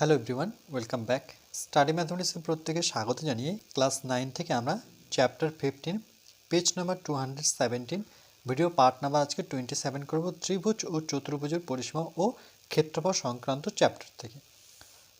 Hello everyone welcome back study ম্যাথমেটিক্সের প্রত্যেকে স্বাগত জানিয়ে ক্লাস নাইন থেকে আমরা chapter fifteen page number two hundred seventeen video part number আজকে টোয়েন্টি সেভেন করব ত্রিভুজ ও চতুর্ভুজের পরিসীমা ও ক্ষেত্রফল সংক্রান্ত চ্যাপ্টার থেকে।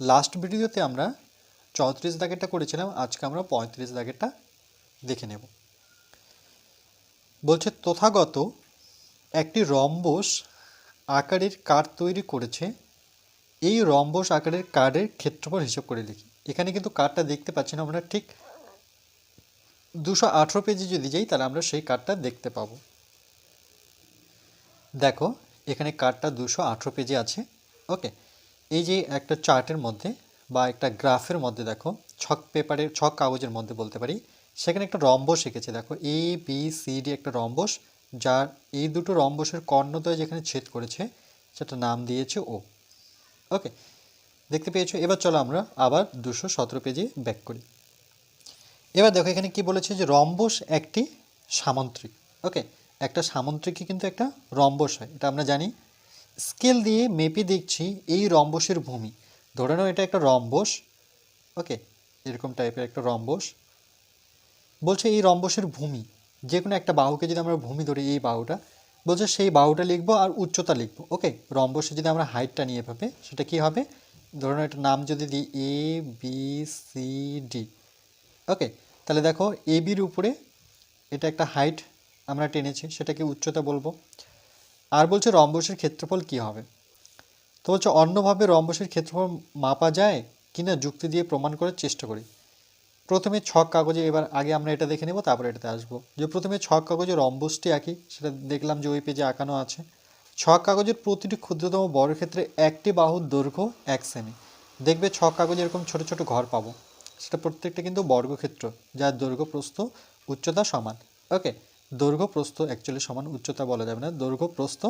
লাস্ট ভিডিওতে আমরা চৌত্রিশ দাগেরটা করেছিলাম, আজকে আমরা পঁয়ত্রিশ দাগেরটা দেখে নেব। বলছে, তথাগত একটি রম্বস আকারের কাঠ তৈরি করেছে এই রম্বস আকারের কার্ডের ক্ষেত্রফল হিসাব করে লিখি। এখানে কিন্তু কার্ডটা দেখতে পাচ্ছি না আমরা, ঠিক দুশো আঠেরো পেজে যদি যাই, তাহলে আমরা সেই কার্ডটা দেখতে পাবো। দেখো, এখানে কার্ডটা দুশো আঠেরো পেজে আছে। ওকে, এই যে একটা চার্টের মধ্যে বা একটা গ্রাফের মধ্যে দেখো, ছক পেপারের, ছক কাগজের মধ্যে বলতে পারি, সেখানে একটা রম্বস এঁকেছে। দেখো এ বি সি ডি একটা রম্বস, যার এই দুটো রম্বসের কর্ণদয় যেখানে ছেদ করেছে সেটা নাম দিয়েছে ও ওকে দেখতে পেয়েছ? এবার চলো আমরা আবার দুশো সতেরো পেজে ব্যাক করি। এবার দেখো, এখানে কি বলেছে যে রম্বস একটি সামন্ত্রিক। ওকে একটা সামন্ত্রিকই কিন্তু একটা রম্বস হয়। এটা আমরা জানি। স্কেল দিয়ে মেপে দেখছি এই রম্বসের ভূমি। ধরে নাও এটা একটা রম্বস। ওকে এরকম টাইপের একটা রম্বস। বলছে এই রম্বসের ভূমি, যে কোনো একটা বাহুকে যদি আমরা ভূমি ধরি, এই বাহুটা বলছে সেই বাহুটা লিখব আর উচ্চতা লিখব। ওকে রম্বসে যদি আমরা হাইটটা নিয়ে ভাবে, সেটা কি হবে? ধরুন একটা নাম যদি দিই A B C D okay তাহলে দেখো এ বির উপরে এটা একটা হাইট আমরা টেনেছি, সেটাকে উচ্চতা বলব। আর বলছে রম্বসের ক্ষেত্রফল কি হবে? তো বলছে অন্যভাবে রম্বসের ক্ষেত্রফল মাপা যায় কিনা যুক্তি দিয়ে প্রমাণ করার চেষ্টা করি। প্রথমে ছক কাগজে, এবার আগে আমরা এটা দেখে নেব, তারপরে এটাতে আসব। যে প্রথমে ছক কাগজে রম্বসটি আঁকি, সেটা দেখলাম যে ওই পেজে আঁকানো আছে। ছক কাগজের প্রতিটি ক্ষুদ্রতম বর্গক্ষেত্রে একটি বাহুর দৈর্ঘ্য এক সেমি। দেখবে ছক কাগজে এরকম ছোট ছোট ঘর পাবো। সেটা প্রত্যেকটা কিন্তু বর্গক্ষেত্র, যার দৈর্ঘ্য প্রস্থ উচ্চতা সমান। ওকে, দৈর্ঘ্য প্রস্থ অ্যাকচুয়ালি সমান উচ্চতা বলা যাবে না। দৈর্ঘ্য প্রস্থ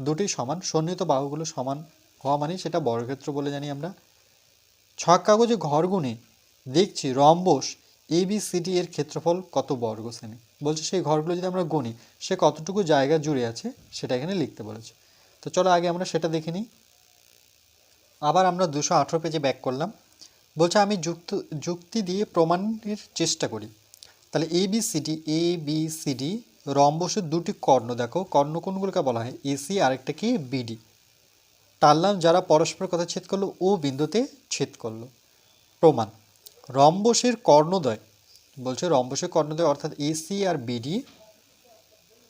দুটি সমান, সন্নিহিত বাহুগুলো সমান হওয়া মানে সেটা বর্গক্ষেত্র বলে জানি আমরা। ছক কাগজে ঘর গুণে দেখছি rhombus A B C D এর ক্ষেত্রফল কত বর্গ সেমি বলছে সেই ঘরগুলো যদি আমরা গুনি, সে কতটুকু জায়গা জুড়ে আছে সেটা এখানে লিখতে বলেছে। তো চলো আগে আমরা সেটা দেখে নিই। আবার আমরা দুশো আঠেরো পেজে ব্যাক করলাম। বলছে আমি যুক্ত, যুক্তি দিয়ে প্রমাণের চেষ্টা করি। তাহলে A B C D A B C D রম্বসের দুটি কর্ণ দেখো। কর্ণ কোনগুলোকে বলা হয়? এসি আরেকটা কি? বিডি টানলাম যারা পরস্পর কথা ছেদ করল, ও বিন্দুতে ছেদ করল। প্রমাণ। রম্বসের কর্ণদ্বয় বলছে রম্বসের কর্ণদয় অর্থাৎ এসি আর বিডি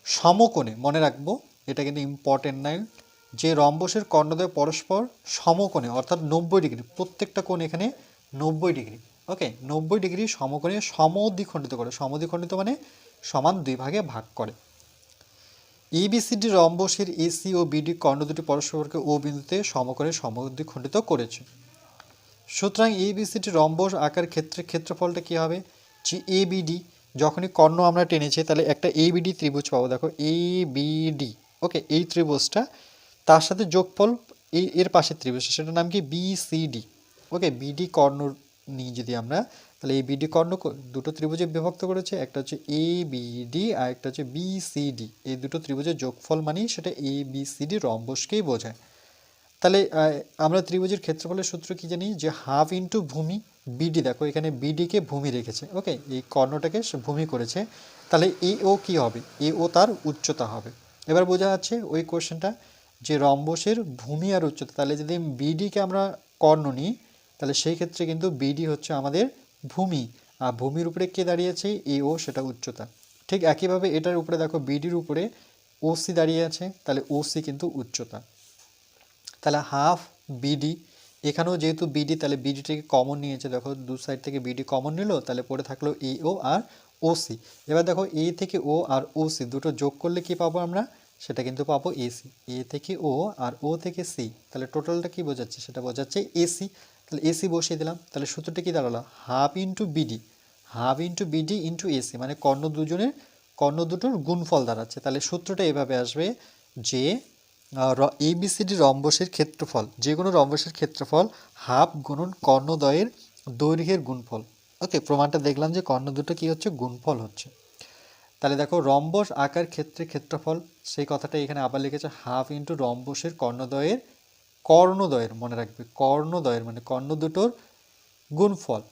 সমকোণে, মনে রাখব, এটা কিন্তু ইম্পর্টেন্ট নাইন যে রম্বসের কর্ণদ্বয় পরস্পর সমকোণে, অর্থাৎ নব্বই ডিগ্রি, প্রত্যেকটা কোণ এখানে নব্বই ডিগ্রি ওকে নব্বই ডিগ্রি সমকোণে সমদ্বিখণ্ডিত করে, সমদ্বিখণ্ডিত মানে সমান দুই ভাগে ভাগ করে। এবিসিডি রম্বসের এসি ও বিডি কর্ণ দুটি পরস্পরকে ও বিন্দুতে সমকোণে সমদ্বিখণ্ডিত করেছে। সুতরাং এবিসিডি রম্বস আকার ক্ষেত্রে ক্ষেত্রফলটা কী হবে? যে এ বিডি যখনই কর্ণ আমরা টেনেছি, তাহলে একটা এ বিডি ত্রিভুজ পাবো। দেখো এ বিডি ওকে এই ত্রিভুজটা তার সাথে যোগফল এই এর পাশে ত্রিভুজ, সেটার নাম কি? বিসিডি ওকে বিডি কর্ণ নিয়ে যদি আমরা, তাহলে এই বিডি কর্ণ দুটো ত্রিভুজে বিভক্ত করেছে, একটা হচ্ছে এ বিডি আর একটা হচ্ছে বিসিডি এই দুটো ত্রিভুজের যোগফল মানেই সেটা এ বিসিডি রম্বসকেই বোঝায়। তাহলে আমরা ত্রিভুজের ক্ষেত্রফলের সূত্র কি জানি? যে হাফ ইন্টু ভূমি বিডি দেখো, এখানে বিডিকে ভূমি রেখেছে। ওকে এই কর্ণটাকে ভূমি করেছে। তাহলে এ ও কি হবে? এ ও তার উচ্চতা হবে। এবার বোঝা যাচ্ছে ওই কোশ্চেনটা যে রম্বসের ভূমি আর উচ্চতা। তাহলে যদি বিডিকে আমরা কর্ণ নিই, তাহলে সেই ক্ষেত্রে কিন্তু বিডি হচ্ছে আমাদের ভূমি। আর ভূমির উপরে কে দাঁড়িয়েছে? এ ও সেটা উচ্চতা। ঠিক একইভাবে এটার উপরে দেখো বিডির উপরে ওসি দাঁড়িয়ে আছে। তাহলে ওসি কিন্তু উচ্চতা। তাহলে হাফ বিডি এখানেও যেহেতু বিডি তাহলে বিডিটাকে কমন নিয়েছে, দেখো দু সাইড থেকে বিডি কমন নিল, তাহলে পড়ে থাকল এ ও আর ওসি এবার দেখো এ থেকে ও আর ওসি দুটো যোগ করলে কি পাবো আমরা? সেটা কিন্তু পাবো এসি এ থেকে ও আর ও থেকে সি তাহলে টোটালটা কি বোঝাচ্ছে? সেটা বোঝাচ্ছে এসি তাহলে এসি বসিয়ে দিলাম, তাহলে সূত্রটা কি দাঁড়াল? Half into BD half into BD into AC মানে কর্ণ দুজনের, কর্ণ দুটোর গুণফল দাঁড়াচ্ছে। তাহলে সূত্রটা এভাবে আসবে যে এবিসিডি রম্বসের ক্ষেত্রফল। যে কোনো রম্বসের ক্ষেত্রফল হাফ গুণন কর্ণদ্বয়ের দৈর্ঘ্যের গুণফল। ওকে, প্রমাণটা দেখলাম যে কর্ণ দুটো কি হচ্ছে? গুণফল হচ্ছে। তাহলে দেখো, রম্বস আকার ক্ষেত্রে ক্ষেত্রফল, সেই কথাটা এখানে আবার লিখেছে, হাফ ইন্টু রম্বসের কর্ণদ্বয়ের কর্ণদয়ের মনে রাখবে কর্ণদয়ের মানে কর্ণ দুটোর গুণফল।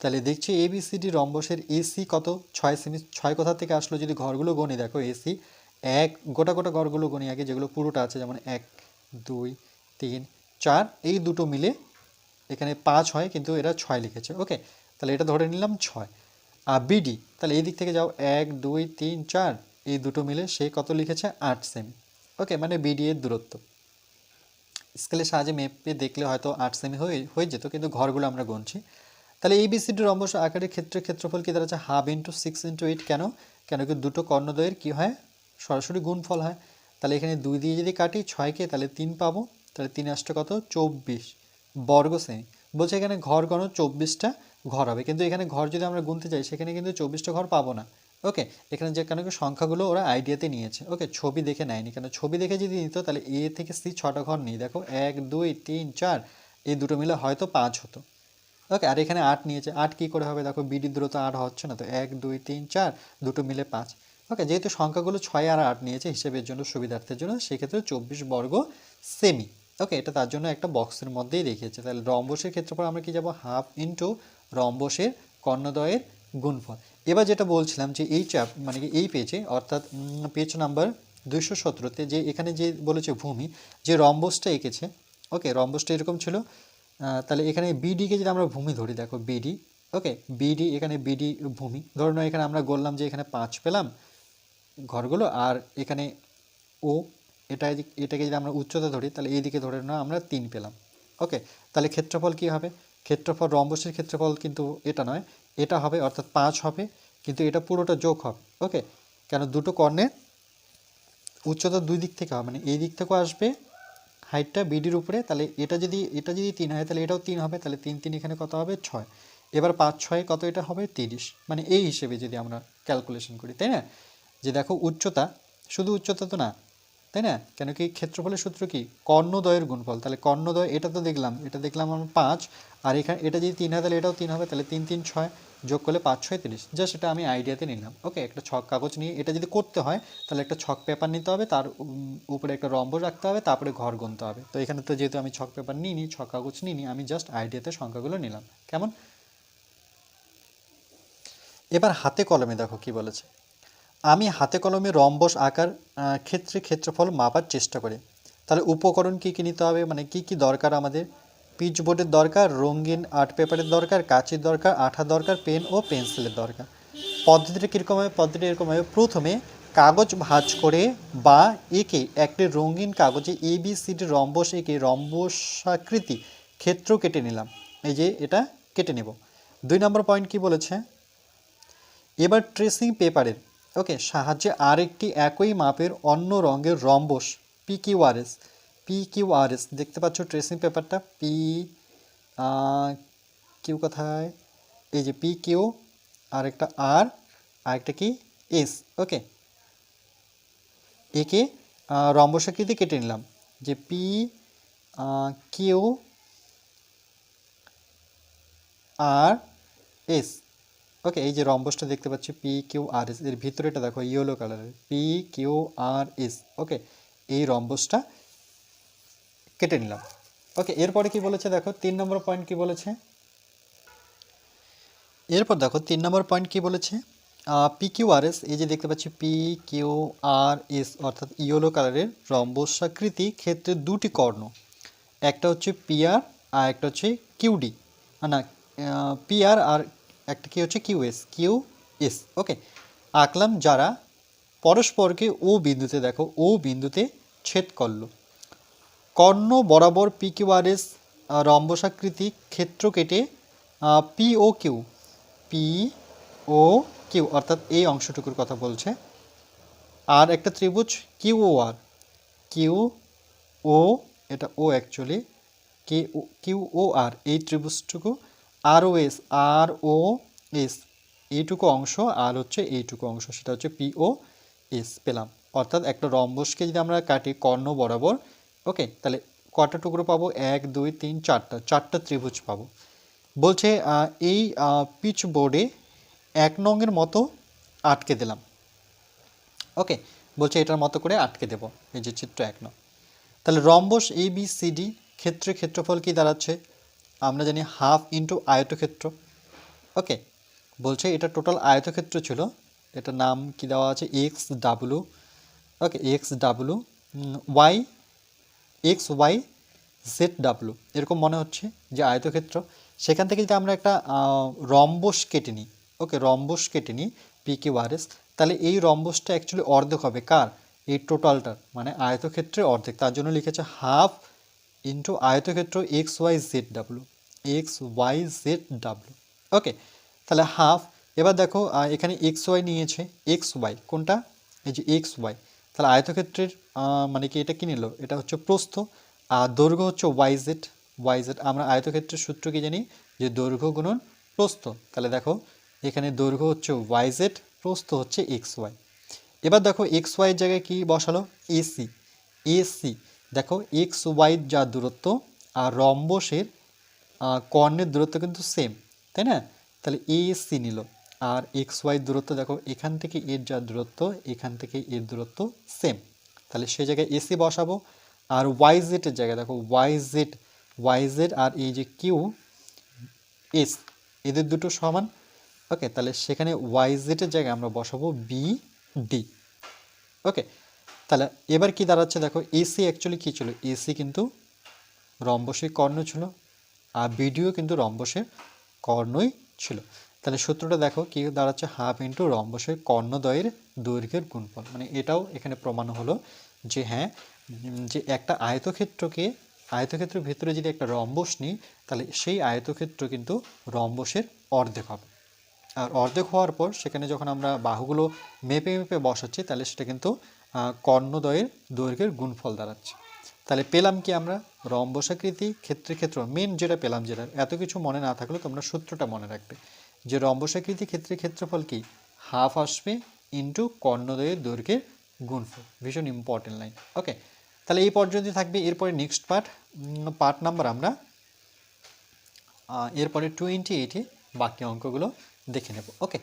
তাহলে দেখছি এ বি সি ডি রম্বসের এসি কত? ছয় সেমি, ছয় কোথা থেকে আসলো? যদি ঘরগুলো গণি, দেখো এসি এক, গোটা গোটা ঘরগুলো গণি আগে যেগুলো পুরোটা আছে, যেমন এক, দুই, তিন, চার, এই দুটো মিলে এখানে পাঁচ হয়, কিন্তু এরা ছয় লিখেছে। ওকে, তাহলে এটা ধরে নিলাম ছয়। আর বিডি, তাহলে এই দিক থেকে যাও, এক, দুই, তিন, চার, এই দুটো মিলে সে কত লিখেছে? আট সেমি। ওকে মানে বিডি এর দূরত্ব। স্কেলের সাহায্যে মেপে দেখলে হয়তো আট সেমি হয়ে হয়ে যেত, কিন্তু ঘরগুলো আমরা গুনছি। তাহলে এই বিসিডি রম্বস আকারের ক্ষেত্রে ক্ষেত্রফল কি দাঁড়াচ্ছে? Half into six into eight কেন? কেন কি দুটো কর্ণদ্বয়ের কি হয়? সরাসরি গুণফল হয়। তাহলে এখানে দুই দিয়ে যদি কাটি, ছয়কে, তাহলে তিন পাবো। তাহলে তিন আসটা কত? চব্বিশ। বর্গ সেমি বলছে এখানে ঘর গণ চব্বিশটা ঘর হবে। কিন্তু এখানে ঘর যদি আমরা গুনতে যাই সেখানে কিন্তু চব্বিশটা ঘর পাবো না। ওকে? এখানে যে কেন সংখ্যাগুলো ওরা আইডিয়াতে নিয়েছে। ওকে? ছবি দেখে নেয়নি। কেন? ছবি দেখে যদি নিত, তাহলে এ থেকে সি ছটা ঘর নিই। দেখো, এক, দুই, তিন, চার, এই দুটো মিলে হয়তো পাঁচ হতো। ওকে? আর এখানে আট নিয়েছে। আট কী করে হবে? দেখো বিডি দূরত্ব আট হচ্ছে না তো। এক, দুই, তিন, চার, দুটো মিলে পাঁচ। ওকে যেহেতু সংখ্যাগুলো ছয় আর আট নিয়েছে হিসেবের জন্য সুবিধার্থের জন্য, সেক্ষেত্রে চব্বিশ বর্গ সেমি ওকে এটা তার জন্য একটা বক্সের মধ্যেই দেখিয়েছে। তাহলে রম্বসের ক্ষেত্রফল আমরা কি যাব? হাফ ইন্টু রম্বসের কর্ণদ্বয়ের গুণফল। এবার যেটা বলছিলাম যে এই চ্যাপ মানে কি এই পেজে, অর্থাৎ পেজ নাম্বার দুইশো সতেরোতে যে এখানে যে বলেছে ভূমি, যে রম্বসটা এঁকেছে ওকে রম্বসটা এরকম ছিল তাহলে এখানে বিডিকে যদি আমরা ভূমি ধরি, দেখো বিডি ওকে বিডি এখানে বিডি ভূমি। ধরে নাও এখানে আমরা বললাম যে এখানে পাঁচ পেলাম ঘরগুলো আর এখানে ও এটা এটাকে যদি আমরা উচ্চতা ধরি, তাহলে এই দিকে ধরে নাও আমরা তিন পেলাম। ওকে, তাহলে ক্ষেত্রফল কি হবে? ক্ষেত্রফল রম্বসের ক্ষেত্রফল কিন্তু এটা নয়, এটা হবে অর্থাৎ পাঁচ হবে, কিন্তু এটা পুরোটা যোগ হবে। ওকে, কেন দুটো কর্ণের উচ্চতা দুই দিক থেকে হবে মানে এই দিক থেকেও আসবে, হাইটটা বিডির উপরে, তাহলে এটা যদি এটা যদি তিন হয়, তাহলে এটাও তিন হবে, তাহলে তিন তিন এখানে কত হবে? ছয়। এবার পাঁচ ছয় কত এটা হবে? তিরিশ। মানে এই হিসেবে যদি আমরা ক্যালকুলেশন করি, তাই না? যে দেখো উচ্চতা শুধু উচ্চতা তো না, তাই না? কেন কি ক্ষেত্রফলের সূত্র কি? কর্ণদ্বয়ের গুণফল। তাহলে কর্ণদ্বয় এটা তো দেখলাম, এটা দেখলাম আমার পাঁচ, আর এখানে এটা যদি তিন হয়, তাহলে এটাও তিন হবে, তাহলে তিন তিন, ছয় যোগ করলে পাঁচ, ছয়, তিরিশ। জাস্ট এটা আমি আইডিয়াতে নিলাম। ওকে একটা ছক কাগজ নিয়ে এটা যদি করতে হয়, তাহলে একটা ছক পেপার নিতে হবে, তার উপরে একটা রম্ব রাখতে হবে, তারপরে ঘর গুনতে হবে। তো এখানে তো যেহেতু আমি ছক পেপার নিই নিইনি, ছক কাগজ নিইনি, আমি জাস্ট আইডিয়াতে সংখ্যাগুলো নিলাম। কেমন? এবার হাতে কলমে দেখো কি বলেছে। আমি হাতে কলমে রম্বস আকার ক্ষেত্রে ক্ষেত্রফল মাপার চেষ্টা করি। তাহলে উপকরণ কী কী নিতে হবে? মানে কি কি দরকার আমাদের? পিচ বোর্ডের দরকার, রঙিন আর্ট পেপারের দরকার, কাঁচির দরকার, আঠা দরকার, পেন ও পেন্সিলের দরকার। পদ্ধতিটা কীরকম হবে? পদ্ধতিটা এরকম হবে, প্রথমে কাগজ ভাঁজ করে বা একে একটি রঙিন কাগজে A B C D rhombus এঁকে রম্বসাকৃতি ক্ষেত্র কেটে নিলাম। এই যে এটা কেটে নেব। দুই নম্বর পয়েন্ট কি বলেছে? এবার ট্রেসিং পেপারের ওকে, সাহায্যে আরেকটি একই মাপের অন্য রঙের rhombus P Q R S P Q R S দেখতে পাচ্ছ ট্রেসিং পেপারটা? পি কিউ কোথায়? এই যে পি কিউ আর একটা আর আরেকটা কি? S, okay. একে রম্বসাকৃতি কেটে নিলাম। যে P Q, R, S. Okay, এই যে রম্বসটা দেখতে পাচ্ছি পি কিউ আর এস এর ভিতরে এটা দেখো ইয়েলো কালারের P Q R S okay, এই রম্বসটা কেটে নিলাম। ওকে, এরপরে কি বলেছে দেখো, তিন নম্বর পয়েন্ট কি বলেছে? এরপর দেখো, তিন নম্বর পয়েন্ট কি বলেছে? পি কিউ আর এস এই যে দেখতে পাচ্ছি পি কিউ আর এস অর্থাৎ ইয়েলো কালারের রম্বসাকৃতি ক্ষেত্রে দুটি কর্ণ। একটা হচ্ছে পিআর আর একটা হচ্ছে কিউডি না পিআর আর একটা কি হচ্ছে? Q S Q S, okay. আঁকলাম যারা পরস্পরকে ও বিন্দুতে দেখো, ও বিন্দুতে ছেদ করল। কর্ণ বরাবর পি কিউ আর এস রম্বসাকৃতি ক্ষেত্র কেটে পি ও কিউ, পি ও কিউ, অর্থাৎ এই অংশটুকুর কথা বলছে। আর একটা ত্রিভুজ, কিউ ও আর, কিউ ও, এটা ও অ্যাকচুয়ালি কে কিউ ও আর, এই ত্রিভুজটুকু আর ও এস আর ও এস এইটুকু অংশ, আর হচ্ছে এইটুকু অংশ, সেটা হচ্ছে পি ও এস পেলাম। অর্থাৎ একটা রম্বসকে যদি আমরা কাটি কর্ণ বরাবর, ওকে, তাহলে কটা টুকরো পাবো? এক, দুই, তিন, চারটা চারটা ত্রিভুজ পাবো। বলছে এই পিচ বোর্ডে এক নংয়ের মতো আটকে দিলাম। ওকে, বলছে এটার মতো করে আটকে দেব, এই যে চিত্র এক নং। তাহলে rhombus A B C D ক্ষেত্রে ক্ষেত্রফল কি দাঁড়াচ্ছে? আমরা জানি হাফ ইন্টু আয়তক্ষেত্র। ওকে, বলছে এটা টোটাল আয়তক্ষেত্র ছিল। এটার নাম কি দেওয়া আছে? X W. Okay, X W. Y, X Y, Z W. এরকম মনে হচ্ছে যে আয়তক্ষেত্র। সেখান থেকে যদি আমরা একটা রম্বস কেটে নিই, ওকে, রম্বস কেটে নিই, পি কিউ আর এস, তাহলে এই রম্বসটা অ্যাকচুয়ালি অর্ধেক হবে। কার? এই টোটালটার মানে আয়তক্ষেত্রের অর্ধেক। তার জন্য লিখেছে হাফ ইন্টু আয়তক্ষেত্র X Y Z W X Y Z W okay তাহলে হাফ এবার দেখো এখানে এক্স ওয়াই নিয়েছে এক্স ওয়াই কোনটা? এই যে এক্স ওয়াই তাহলে আয়তক্ষেত্রের মানে কি এটা কি নিল? এটা হচ্ছে প্রস্থ, আর দৈর্ঘ্য হচ্ছে ওয়াই জেড ওয়াই জেড আমরা আয়তক্ষেত্রের সূত্র কি জানি? যে দৈর্ঘ্য গুণন প্রস্থ। তাহলে দেখো, এখানে দৈর্ঘ্য হচ্ছে ওয়াই জেড প্রস্থ হচ্ছে এক্স ওয়াই এবার দেখো এক্স ওয়াইয়ের জায়গায় কি বসালো? এসি এসি দেখো এক্স ওয়াই যা দূরত্ব আর রম্বসের কর্ণের দূরত্ব কিন্তু সেম তাই না? তাহলে এ এসি নিল, আর এক্স ওয়াই দূরত্ব দেখো, এখান থেকে এর যা দূরত্ব, এখান থেকে এর দূরত্ব সেম তাহলে সে জায়গায় এসি বসাবো, আর ওয়াই জেডের জায়গায় দেখো ওয়াই জেড ওয়াই জেড আর এই যে কিউ এস এদের দুটো সমান। ওকে তাহলে সেখানে ওয়াই জেডের জায়গায় আমরা বসাবো বি ডি ওকে তাহলে এবার কি দাঁড়াচ্ছে? দেখো এসি অ্যাকচুয়ালি কী ছিল? এসি কিন্তু রম্বসের কর্ণ ছিল আর বিডিও কিন্তু রম্বসের কর্ণই ছিল। তাহলে সূত্রটা দেখো, কি দাঁড়াচ্ছে? হাফ ইন্টু রম্বসের কর্ণদ্বয়ের দৈর্ঘ্যের গুণফল। মানে এটাও এখানে প্রমাণ হলো যে হ্যাঁ যে একটা আয়তক্ষেত্রকে, আয়তক্ষেত্রের ভিতরে যদি একটা রম্বস নিই, তাহলে সেই আয়তক্ষেত্র কিন্তু রম্বসের অর্ধেক হবে। আর অর্ধেক হওয়ার পর সেখানে যখন আমরা বাহুগুলো মেপে মেপে বসাচ্ছি, তাহলে সেটা কিন্তু আহ, কর্ণদ্বয়ের দৈর্ঘ্যের গুণফল দাঁড়াচ্ছে। তাহলে পেলাম কি আমরা? রম্বসাকৃতি ক্ষেত্রে ক্ষেত্র মেন যেটা পেলাম যেটা এত কিছু মনে না থাকলেও তোমরা সূত্রটা মনে রাখবে। যে রম্বসাকৃতি ক্ষেত্রে ক্ষেত্রফল কি? হাফ আসবে ইন্টু কর্ণদ্বয়ের দৈর্ঘ্যের গুণফল। ভীষণ ইম্পর্টেন্ট লাইন ওকে তাহলে এই পর্যন্ত থাকবে। এরপরে নেক্সট পার্ট পার্ট নাম্বার আমরা এরপরে টোয়েন্টি এইটে বাকি অঙ্কগুলো দেখে নেব। ওকে